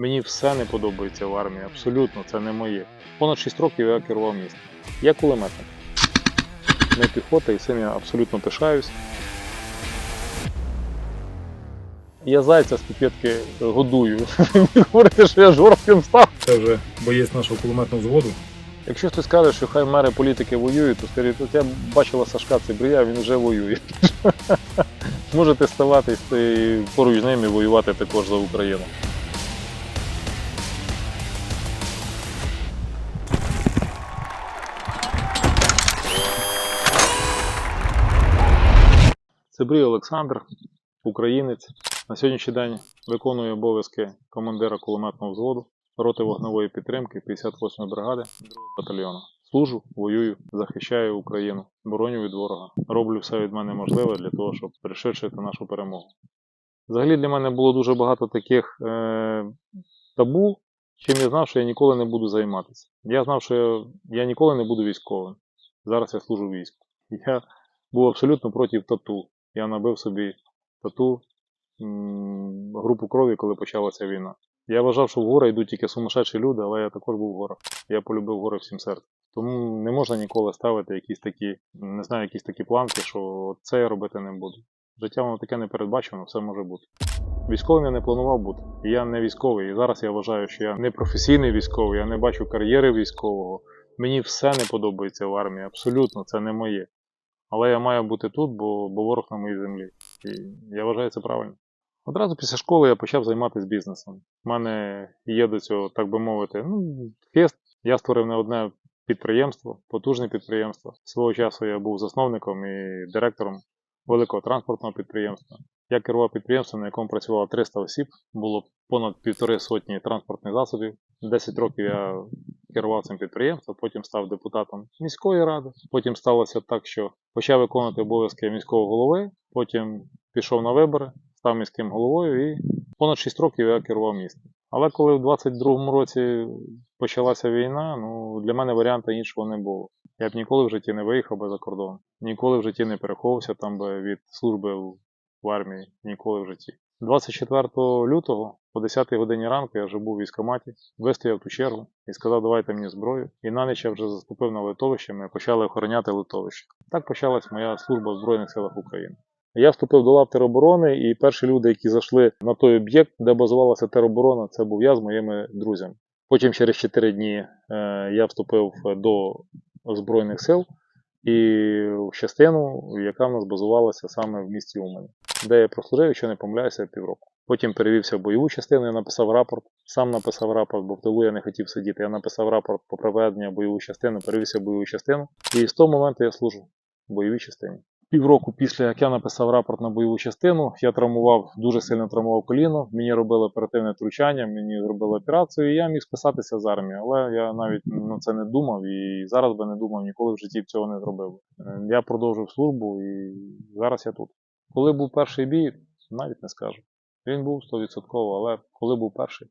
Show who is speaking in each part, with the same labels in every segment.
Speaker 1: Мені все не подобається в армії, абсолютно, це не моє. Понад 6 років я керував містом. Я кулеметник. Не піхота, і цим я абсолютно пишаюсь. Я зайця з піпетки годую. Говорите, що я жорстким став.
Speaker 2: Це вже боєць нашого кулеметного взводу.
Speaker 1: Якщо хтось каже, що хай мери політики воюють, то скажіть, от я бачила Сашка Цибрія, він вже воює. Можете ставати поруч з ним і воювати також за Україну. Цибрій Олександр, українець. На сьогоднішній день виконує обов'язки командира кулеметного взводу роти вогневої підтримки 58-ї бригади 2-го батальйону. Служу, воюю, захищаю Україну, бороню від ворога. Роблю все від мене можливе для того, щоб пришвидшити нашу перемогу. Взагалі для мене було дуже багато таких е, табу, чим я знав, що я ніколи не буду займатися. Я знав, що я, я ніколи не буду військовим. Зараз я служу війську. Я був абсолютно проти тату. Я набив собі тату групу крові, коли почалася війна. Я вважав, що в гори йдуть тільки сумасшедші люди, але я також був в горах. Я полюбив гори всім серцем. Тому не можна ніколи ставити якісь такі, не знаю, якісь такі планки, що це я робити не буду. Життя воно таке непередбачено, все може бути. Військовим я не планував бути. Я не військовий. І зараз я вважаю, що я не професійний військовий, я не бачу кар'єри військового. Мені все не подобається в армії, абсолютно, це не моє. Але я маю бути тут, бо, бо ворог на моїй землі. І я вважаю це правильно. Одразу після школи я почав займатися бізнесом. У мене є до цього, так би мовити, ну, хист. Я створив не одне підприємство, потужне підприємство. Свого часу я був засновником і директором великого транспортного підприємства. Я керував підприємством, на якому працювало 300 осіб, було понад півтори сотні транспортних засобів. 10 років я керував цим підприємством, потім став депутатом міської ради. Потім сталося так, що почав виконувати обов'язки міського голови, потім пішов на вибори, став міським головою і понад 6 років я керував містом. Але коли в 22-му році почалася війна, ну для мене варіанту іншого не було. Я б ніколи в житті не виїхав би за кордон, ніколи в житті не переховувався там би від служби в армії, ніколи в житті. 24 лютого о 10 годині ранку я вже був у військкоматі, вистояв ту чергу і сказав, давайте мені зброю. І на ніч я вже заступив на литовище, ми почали охороняти литовище. Так почалась моя служба в Збройних силах України. Я вступив до лав тероборони, і перші люди, які зайшли на той об'єкт, де базувалася тероборона, це був я з моїми друзями. Потім через 4 дні е, я вступив до Збройних сил і в частину, яка в нас базувалася саме в місті Умані, де я прослужив, якщо не помиляюся, півроку. Потім перевівся в бойову частину, я написав рапорт. Сам написав рапорт, бо в тилу я не хотів сидіти. Я написав рапорт по проведення бойову частину, перевівся в бойову частину. І з того моменту я служу в бойовій частині. Півроку після як я написав рапорт на бойову частину, я травмував, дуже сильно травмував коліно. Мені робили оперативне втручання, мені зробили операцію, і я міг списатися з армії. Але я навіть на це не думав і зараз би не думав, ніколи в житті б цього не зробив. Е, Я продовжив службу і зараз я тут. Коли був перший бій, навіть не скажу. Він був 100%, але коли був перший.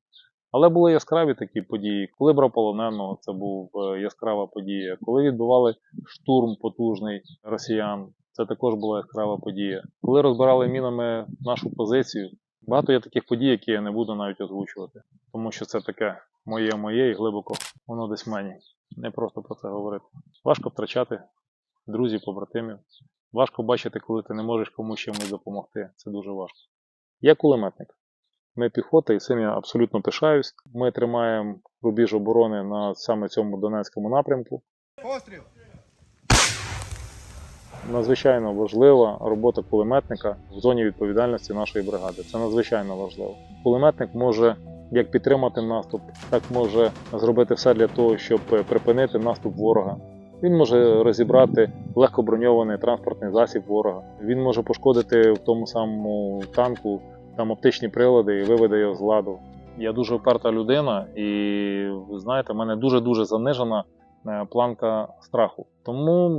Speaker 1: Але були яскраві такі події. Коли брав полоненого, це був е, яскрава подія. Коли відбивали штурм потужний росіян, це також була яскрава подія. Коли розбирали мінами нашу позицію, багато є таких подій, які я не буду навіть озвучувати, тому що це таке моє моє і глибоко воно десь в мені. Не просто про це говорити. Важко втрачати друзів, побратимів. Важко бачити, коли ти не можеш комусь чимось допомогти. Це дуже важко. Я кулеметник. Ми піхота, і цим я абсолютно пишаюсь. Ми тримаємо рубіж оборони на саме цьому Донецькому напрямку.
Speaker 3: Постріл!
Speaker 1: Надзвичайно важлива робота кулеметника в зоні відповідальності нашої бригади. Це надзвичайно важливо. Кулеметник може як підтримати наступ, так може зробити все для того, щоб припинити наступ ворога. Він може розібрати легкоброньований транспортний засіб ворога. Він може пошкодити в тому самому танку там оптичні прилади і виведе його з ладу. Я дуже вперта людина, і ви знаєте, в мене дуже-дуже занижена е, планка страху. Тому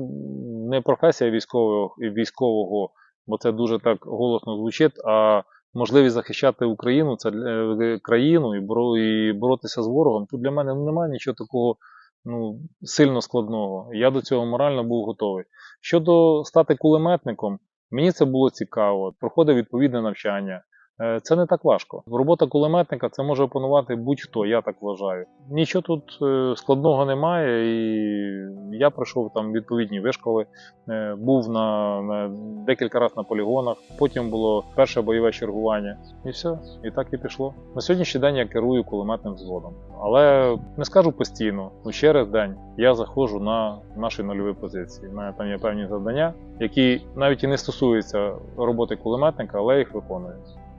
Speaker 1: не професія військового, військового, бо це дуже так голосно звучить, а можливість захищати Україну, це для- е, країну і, боро, і боротися з ворогом. Тут для мене немає нічого такого ну, сильно складного. Я до цього морально був готовий. Щодо стати кулеметником, мені це було цікаво. Проходив відповідне навчання. Е, Це не так важко. Робота кулеметника це може опанувати будь-хто, я так вважаю. Нічого тут е, складного немає, і я пройшов там відповідні вишколи, е, був на, на декілька разів на полігонах. Потім було перше бойове чергування, і все, і так і пішло. На сьогоднішній день я керую кулеметним взводом, але не скажу постійно. Ну через день я заходжу на наші нульові позиції. У мене там є певні завдання, які навіть і не стосуються роботи кулеметника, але їх виконую.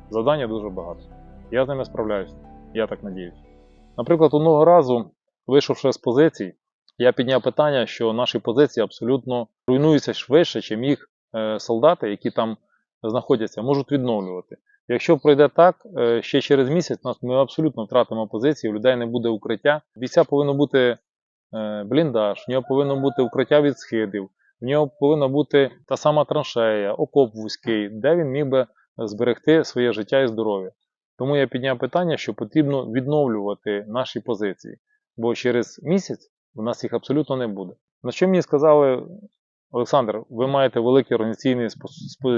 Speaker 1: Завдання дуже багато. Я з ними справляюся, я так надіюсь. Наприклад, одного разу, вийшовши з позицій, я підняв питання, що наші позиції абсолютно руйнуються швидше, ніж їх е, солдати, які там знаходяться, можуть відновлювати. Якщо пройде так, е, ще через місяць нас ми абсолютно втратимо позиції, у людей не буде укриття. Бійця повинно бути е, бліндаж, в нього повинно бути укриття від схидів, в нього повинна бути та сама траншея, окоп вузький, де він міг би зберегти своє життя і здоров'я. Тому я підняв питання, що потрібно відновлювати наші позиції, бо через місяць у нас їх абсолютно не буде. На що мені сказали, Олександр, ви маєте великі організаційні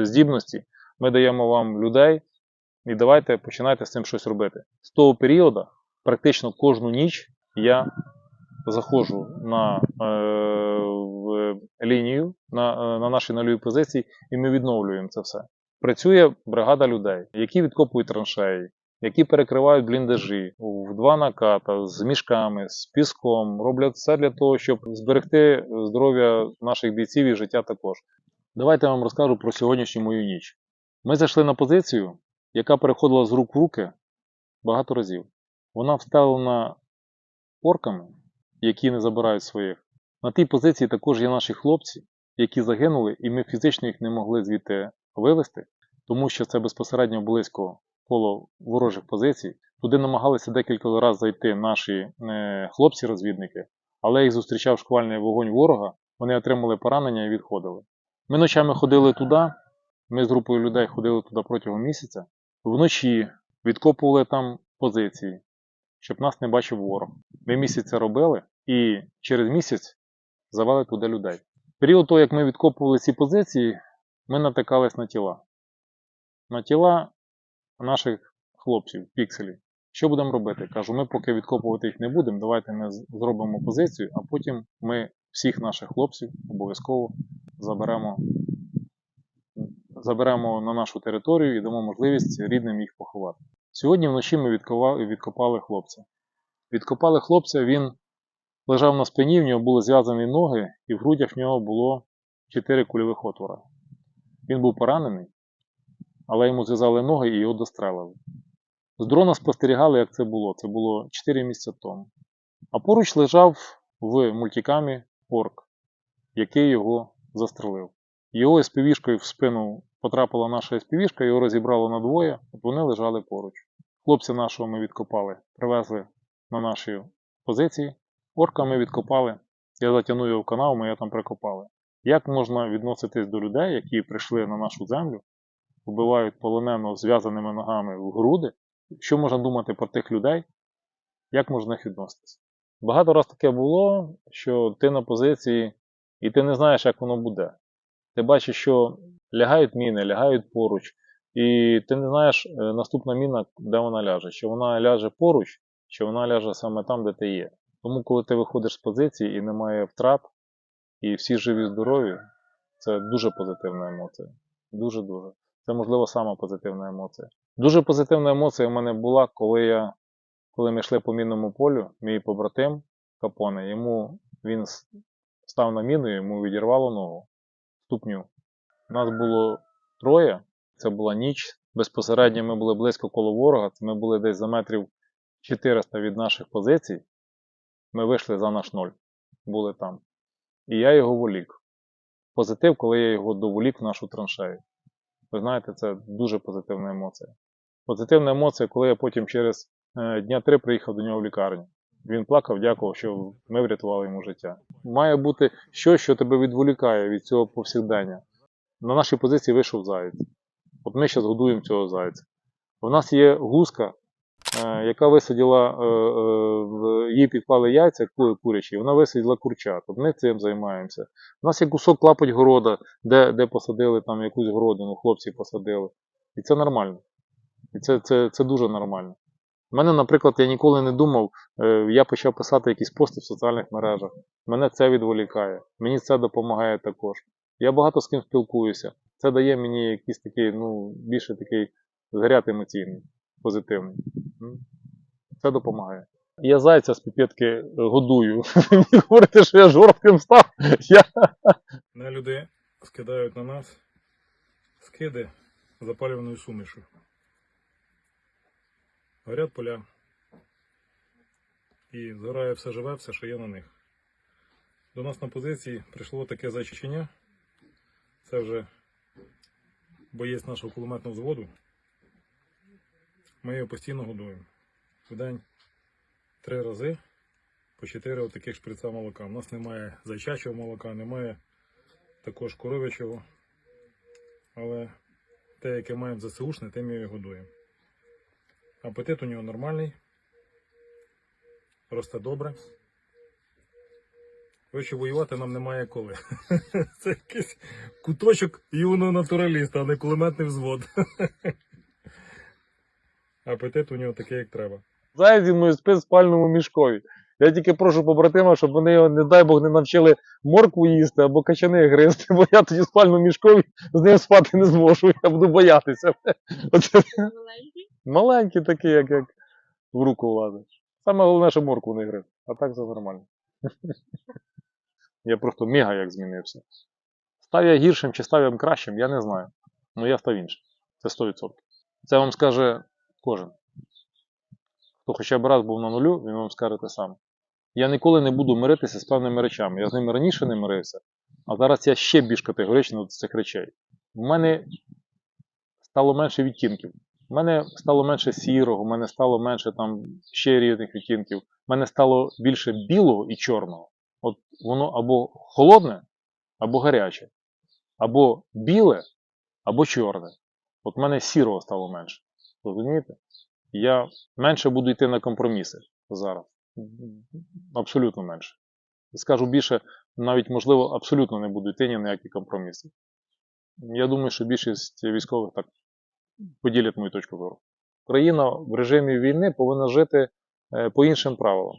Speaker 1: здібності, ми даємо вам людей, і давайте починайте з цим щось робити. З того періоду, практично кожну ніч я заходжу на е, в лінію на, е, на наші нульові позиції, і ми відновлюємо це все. Працює бригада людей, які відкопують траншеї, які перекривають бліндажі в два наката з мішками, з піском, роблять все для того, щоб зберегти здоров'я наших бійців і життя також. Давайте я вам розкажу про сьогоднішню мою ніч. Ми зайшли на позицію, яка переходила з рук в руки багато разів. Вона встелена орками, які не забирають своїх. На тій позиції також є наші хлопці, які загинули, і ми фізично їх не могли звідти вивезти, тому що це безпосередньо близько коло ворожих позицій. Туди намагалися декілька разів зайти наші е, хлопці-розвідники, але їх зустрічав шквальний вогонь ворога, вони отримали поранення і відходили. Ми ночами ходили туди, ми з групою людей ходили туди протягом місяця. Вночі відкопували там позиції, щоб нас не бачив ворог. Ми місяць це робили і через місяць завели туди людей. Період того, як ми відкопували ці позиції, ми натикались на тіла. На тіла наших хлопців, пікселів. Що будемо робити? Кажу, ми поки відкопувати їх не будемо, давайте ми зробимо позицію, а потім ми всіх наших хлопців обов'язково заберемо, заберемо на нашу територію і дамо можливість рідним їх поховати. Сьогодні вночі ми відкопали, хлопця. Відкопали хлопця, він лежав на спині, в нього були зв'язані ноги, і в грудях в нього було 4 кульових отвора. Він був поранений, але йому зв'язали ноги і його дострелили. З дрона спостерігали, як це було. Це було 4 місяці тому. А поруч лежав в мультикамі орк, який його застрелив. Його СПВшкою в спину потрапила наша СПВшка, його розібрало на двоє, от вони лежали поруч. Хлопця нашого ми відкопали, привезли на наші позиції. Орка ми відкопали. Я затягнув його в канал, ми його там прикопали. Як можна відноситись до людей, які прийшли на нашу землю, вбивають полоненого зв'язаними ногами в груди? Що можна думати про тих людей? Як можна до них відноситися? Багато раз таке було, що ти на позиції і ти не знаєш, як воно буде. Ти бачиш, що лягають міни, лягають поруч, і ти не знаєш е, наступна міна, де вона ляже. Чи вона ляже поруч, чи вона ляже саме там, де ти є. Тому, коли ти виходиш з позиції і немає втрат, і всі живі здорові, це дуже позитивна емоція. Дуже-дуже. Це, можливо, сама позитивна емоція. Дуже позитивна емоція в мене була, коли я, коли ми йшли по мінному полю, мій побратим Капоне, йому він став на міну, йому відірвало ногу, ступню. Нас було троє, це була ніч. Безпосередньо ми були близько коло ворога, ми були десь за метрів 400 від наших позицій. Ми вийшли за наш ноль, були там. І я його волік. Позитив, коли я його доволік в нашу траншею. Ви знаєте, це дуже позитивна емоція. Позитивна емоція, коли я потім через е, дня три приїхав до нього в лікарню. Він плакав, дякував, що ми врятували йому життя. Має бути щось, що тебе відволікає від цього повсякдення. На нашій позиції вийшов заєць. От ми зараз годуємо цього зайця. У нас є гуска, яка висадила, е, е, їй підклали яйця ку- курячі, вона висадила курчат. От ми цим займаємося. У нас є кусок клапоть города, де, де посадили там якусь городину, хлопці посадили. І це нормально. І це, це, це дуже нормально. У мене, наприклад, я ніколи не думав, е, я почав писати якісь пости в соціальних мережах. Мене це відволікає, мені це допомагає також. Я багато з ким спілкуюся. Це дає мені якийсь такий, ну, більше такий заряд емоційний, позитивний. Це допомагає. Я зайця з піпетки годую. Говорите, що я жорстким став. Я...
Speaker 2: Не люди скидають на нас скиди запалюваною сумішю. Горять поля. І згорає все живе, все, що є на них. До нас на позиції прийшло таке зачищення. Це вже боєць нашого кулеметного взводу. Ми його постійно годуємо. В день три рази по чотири таких шприца молока. У нас немає зайчачого молока, немає також коров'ячого. Але те, яке маємо ЗСУшне, тим ми його годуємо. Апетит у нього нормальний. Росте добре. Коротше, воювати нам немає коли. Це якийсь куточок юного натураліста, а не кулеметний взвод. Апетит у нього такий, як треба.
Speaker 1: Заяць він мою спить в спальному мішкові. Я тільки прошу побратима, щоб вони його, не дай Бог, не навчили моркву їсти або качани гризти, бо я тоді в спальному мішкові з ним спати не зможу, я буду боятися. Оце
Speaker 3: Маленький?
Speaker 1: маленький такий, як, як в руку влазить. Саме головне, що моркву не гриз. А так все нормально. Я просто мега як змінився. Став я гіршим чи став я кращим, я не знаю. Ну я став іншим. Це 100%. Це вам скаже кожен. Хто хоча б раз був на нулю, він вам скаже те саме. Я ніколи не буду миритися з певними речами. Я з ними раніше не мирився, а зараз я ще більш категоричний до цих речей. У мене стало менше відтінків. У мене стало менше сірого, у мене стало менше там ще різних відтінків. У мене стало більше білого і чорного. От воно або холодне, або гаряче, або біле, або чорне. От в мене сірого стало менше. Розумієте? Я менше буду йти на компроміси зараз. Абсолютно менше. Скажу більше, навіть можливо, абсолютно не буду йти ні на які компроміси. Я думаю, що більшість військових так поділять мою точку зору. Країна в режимі війни повинна жити е, по іншим правилам.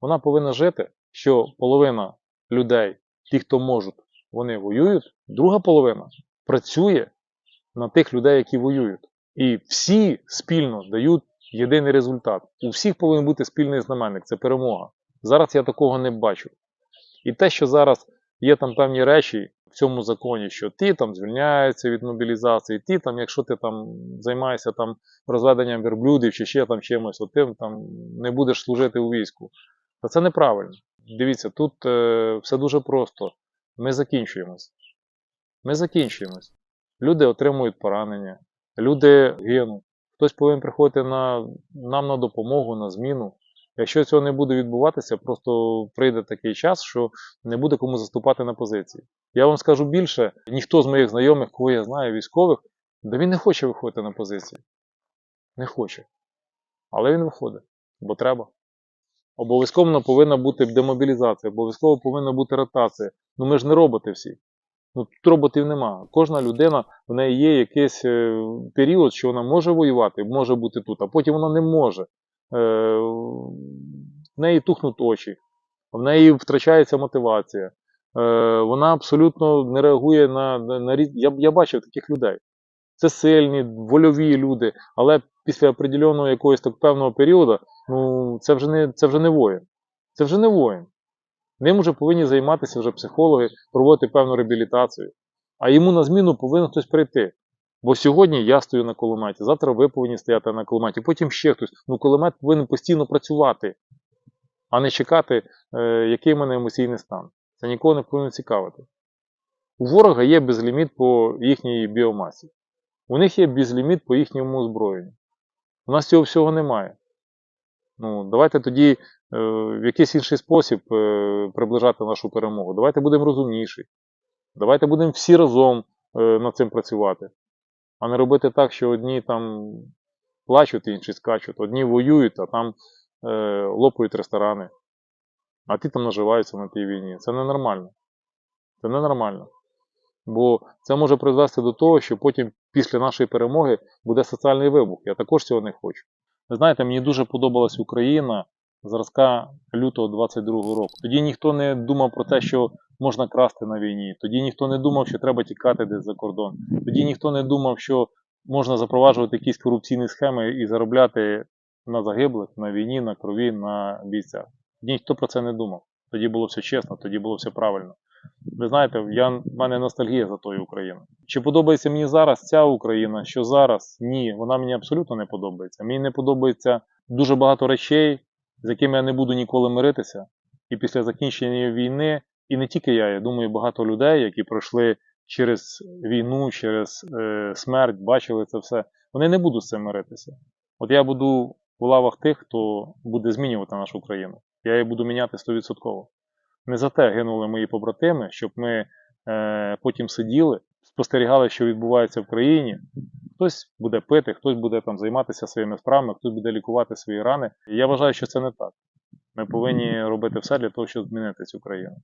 Speaker 1: Вона повинна жити, що половина людей, ті, хто можуть, вони воюють, друга половина працює на тих людей, які воюють. І всі спільно дають єдиний результат. У всіх повинен бути спільний знаменник це перемога. Зараз я такого не бачу. І те, що зараз є там певні речі в цьому законі, що ті там звільняються від мобілізації, ті там, якщо ти там займаєшся там розведенням верблюдів чи ще там чимось, от ти там не будеш служити у війську. Та це неправильно. Дивіться, тут е, все дуже просто. Ми закінчуємось. Ми закінчуємось. Люди отримують поранення, люди гинуть. Хтось повинен приходити на, нам на допомогу, на зміну. Якщо цього не буде відбуватися, просто прийде такий час, що не буде кому заступати на позиції. Я вам скажу більше, ніхто з моїх знайомих, кого я знаю, військових, да він не хоче виходити на позиції. Не хоче. Але він виходить, бо треба. Обов'язково повинна бути демобілізація, обов'язково повинна бути ротація. Ну ми ж не роботи всі. Ну тут роботів нема. Кожна людина, в неї є якийсь е, період, що вона може воювати, може бути тут, а потім вона не може. Е, в неї тухнуть очі, в неї втрачається мотивація. Е, вона абсолютно не реагує на, на, різ- я, я бачив таких людей. Це сильні, вольові люди, але після определеного якогось так певного періоду, ну це вже не, це вже не воїн. Це вже не воїн. Ним вже повинні займатися вже психологи, проводити певну реабілітацію. А йому на зміну повинен хтось прийти. Бо сьогодні я стою на кулеметі, завтра ви повинні стояти на кулеметі, потім ще хтось. Ну, кулемет повинен постійно працювати, а не чекати, е, який в мене емоційний стан. Це нікого не повинно цікавити. У ворога є безліміт по їхній біомасі. У них є безліміт по їхньому озброєнню. У нас цього всього немає. Ну, давайте тоді в якийсь інший спосіб е, приближати нашу перемогу. Давайте будемо розумніші. Давайте будемо всі разом е, над цим працювати. А не робити так, що одні там плачуть, інші скачуть, одні воюють, а там е, лопають ресторани. А ті там наживаються на тій війні. Це ненормально. Це ненормально. Бо це може призвести до того, що потім після нашої перемоги буде соціальний вибух. Я також цього не хочу. Ви знаєте, мені дуже подобалась Україна зразка лютого 22-го року. Тоді ніхто не думав про те, що можна красти на війні. Тоді ніхто не думав, що треба тікати десь за кордон. Тоді ніхто не думав, що можна запроваджувати якісь корупційні схеми і заробляти на загиблих, на війні, на крові, на бійцях. Тоді ніхто про це не думав. Тоді було все чесно, тоді було все правильно. Ви знаєте, я, в мене ностальгія за тою Україною. Чи подобається мені зараз ця Україна? Що зараз? Ні, вона мені абсолютно не подобається. Мені не подобається дуже багато речей, з якими я не буду ніколи миритися. І після закінчення війни, і не тільки я, я думаю, багато людей, які пройшли через війну, через е, смерть, бачили це все, вони не будуть з цим миритися. От я буду в лавах тих, хто буде змінювати нашу країну. Я її буду міняти 100%. Не за те гинули мої побратими, щоб ми е, потім сиділи, спостерігали, що відбувається в країні. Хтось буде пити, хтось буде там займатися своїми справами, хтось буде лікувати свої рани. Я вважаю, що це не так. Ми повинні робити все для того, щоб змінити цю країну.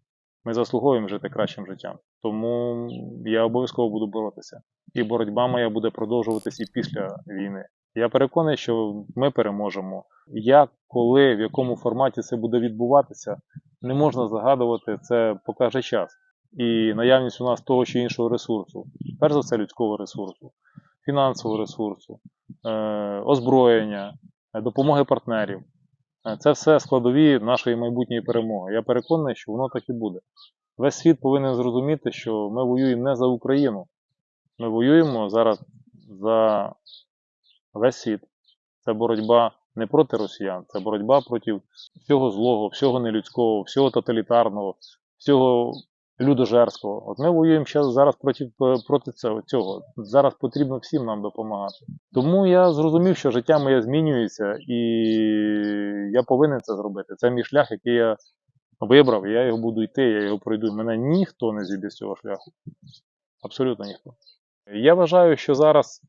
Speaker 1: Ми заслуговуємо жити кращим життям. Тому я обов'язково буду боротися. І боротьба моя буде продовжуватись і після війни. Я переконаний, що ми переможемо. Як, коли, в якому форматі це буде відбуватися, не можна загадувати, це покаже час. І наявність у нас того чи іншого ресурсу. Перш за все, людського ресурсу, фінансового ресурсу, е, озброєння, е, допомоги партнерів. Е, Це все складові нашої майбутньої перемоги. Я переконаний, що воно так і буде. Весь світ повинен зрозуміти, що ми воюємо не за Україну. Ми воюємо зараз за весь світ. Це боротьба не проти росіян, це боротьба проти всього злого, всього нелюдського, всього тоталітарного, всього людожерського. От ми воюємо ще зараз проти, проти цього, цього. Зараз потрібно всім нам допомагати. Тому я зрозумів, що життя моє змінюється, і я повинен це зробити. Це мій шлях, який я вибрав, я його буду йти, я його пройду. Мене ніхто не зійде з цього шляху. Абсолютно ніхто. Я вважаю, що зараз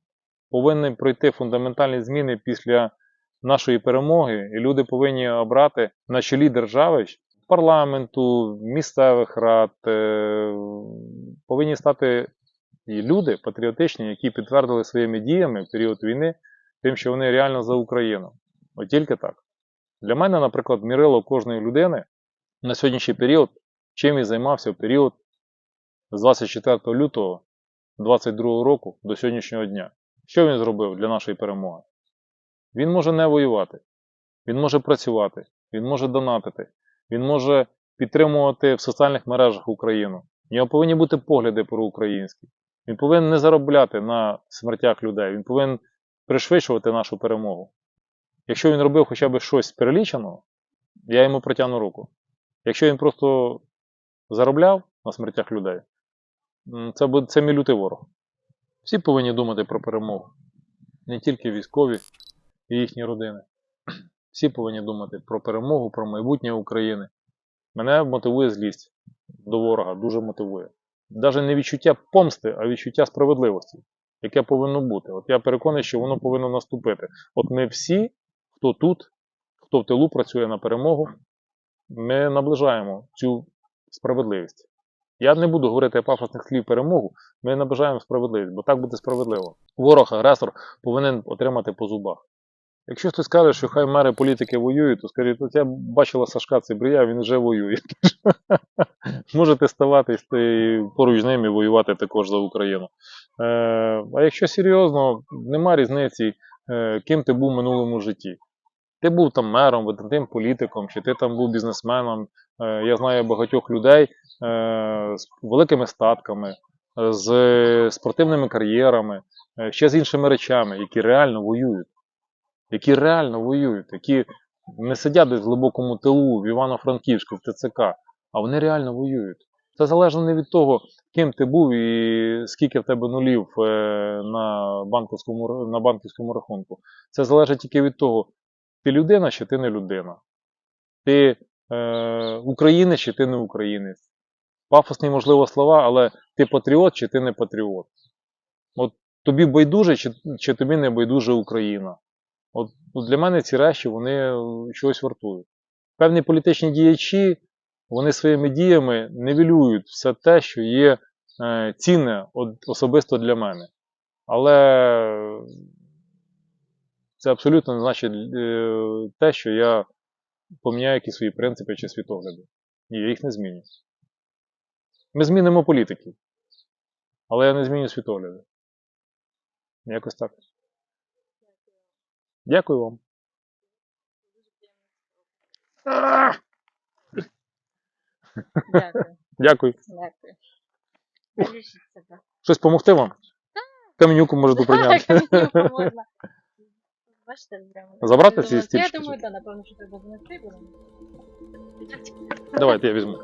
Speaker 1: повинні пройти фундаментальні зміни після нашої перемоги, і люди повинні обрати на чолі держави парламенту, місцевих рад, е, повинні стати і люди патріотичні, які підтвердили своїми діями в період війни, тим, що вони реально за Україну. От тільки так. Для мене, наприклад, мірило кожної людини на сьогоднішній період, чим він займався в період з 24 лютого 2022 року до сьогоднішнього дня. Що він зробив для нашої перемоги? Він може не воювати, він може працювати, він може донатити, він може підтримувати в соціальних мережах Україну. У нього повинні бути погляди проукраїнські. Він повинен не заробляти на смертях людей, він повинен пришвидшувати нашу перемогу. Якщо він робив хоча б щось переліченого, я йому протягну руку. Якщо він просто заробляв на смертях людей, це, це мій лютий ворог. Всі повинні думати про перемогу. Не тільки військові і їхні родини. Всі повинні думати про перемогу, про майбутнє України. Мене мотивує злість до ворога, дуже мотивує. Навіть не відчуття помсти, а відчуття справедливості, яке повинно бути. От я переконаний, що воно повинно наступити. От ми всі, хто тут, хто в тилу працює на перемогу, ми наближаємо цю справедливість. Я не буду говорити пафосних слів перемогу, ми наближаємо справедливість, бо так буде справедливо. Ворог, агресор повинен отримати по зубах. Якщо хтось каже, що хай мери політики воюють, то скажіть, от я бачила Сашка Цибрія, він вже воює. Можете ставати поруч з ним і воювати також за Україну. Е, а якщо серйозно, нема різниці, е, ким ти був в минулому житті. Ти був там мером, видатним політиком, чи ти там був бізнесменом. Е, я знаю багатьох людей з великими статками, з спортивними кар'єрами, ще з іншими речами, які реально воюють. Які реально воюють, які не сидять десь в глибокому тилу в Івано-Франківську, в ТЦК, а вони реально воюють. Це залежно не від того, ким ти був і скільки в тебе нулів е, на банківському, на банківському рахунку. Це залежить тільки від того, ти людина чи ти не людина. Ти е, українець чи ти не українець. Пафосні, можливо, слова, але ти патріот чи ти не патріот. От тобі байдуже, чи, чи тобі не байдуже Україна. От, от для мене ці речі вони е, чогось вартують. Певні політичні діячі, вони своїми діями нивелюють все те, що є е, цінне особисто для мене. Але це абсолютно не значить е, те, що я поміняю якісь свої принципи чи світогляди. Ні, я їх не зміню. Ми змінимо політиків. Але я не зміню світогляди. Якось так. Дякую вам.
Speaker 3: Дякую.
Speaker 1: Дякую.
Speaker 3: Дякую. Бережіть себе.
Speaker 1: Щось помогти вам? Каменюку можете прийняти.
Speaker 3: Камінюку можна. Бачите, прямо.
Speaker 1: Забрати ці
Speaker 3: Я думаю, так, напевно, що треба будемо.
Speaker 1: Давайте я візьму.